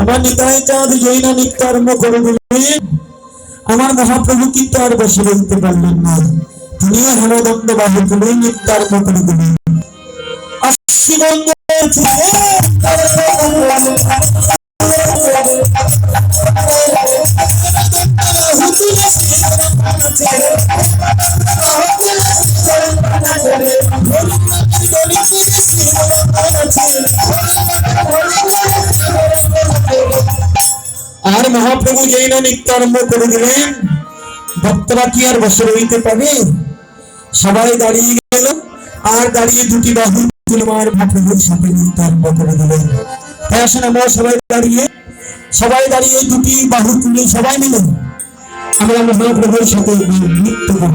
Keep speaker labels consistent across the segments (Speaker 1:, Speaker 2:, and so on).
Speaker 1: আমার নিতাই চাঁদ জৈনা নিত্যারম্ভ করে দিলেন আমার মহাপ্রভু কিন্তু আর বসে বলতে পারলেন না। তিনি হেমদণ্ড বাহু তুলে নিত্যারম্ভ করে দিলেন আর মহাপ্রভু যেই না নিত্য আরম্ভ করে দিলেন ভক্তরা কি আর বসে রইতে পারে। সবাই দাঁড়িয়ে গেল, আর দাঁড়িয়ে দুটি বাহু তুলে আমার মহাপ্রভুর সাথে নিত্য আরম্ভ করে দিলেন। আসেন আমরা সবাই দাঁড়িয়ে সবাই দাঁড়িয়ে দুটি বাহু তুলে সবাই মিলে আমরা মহাপ্রভুর সাথে নৃত্য করব।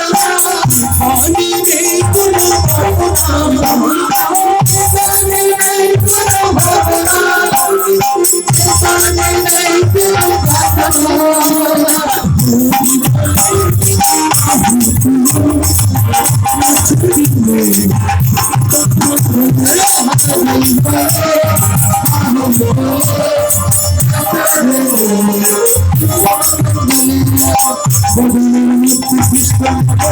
Speaker 1: কি পিতাই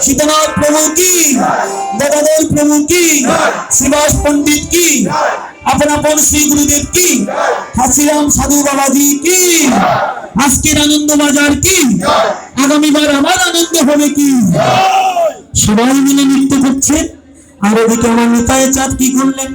Speaker 1: সীতানাথ প্রভু কি শ্রীবাস পণ্ডিত কি আপন শ্রী গুরুদেব কি হাসিরাম সাধু বাবাজি কি আজকের আনন্দ কি আগামীবার আমার আনন্দ হবে কি? সবাই মিলে নৃত্য করছে। আর ওদিকে আমার নেতায় চাঁদ কি করলেন?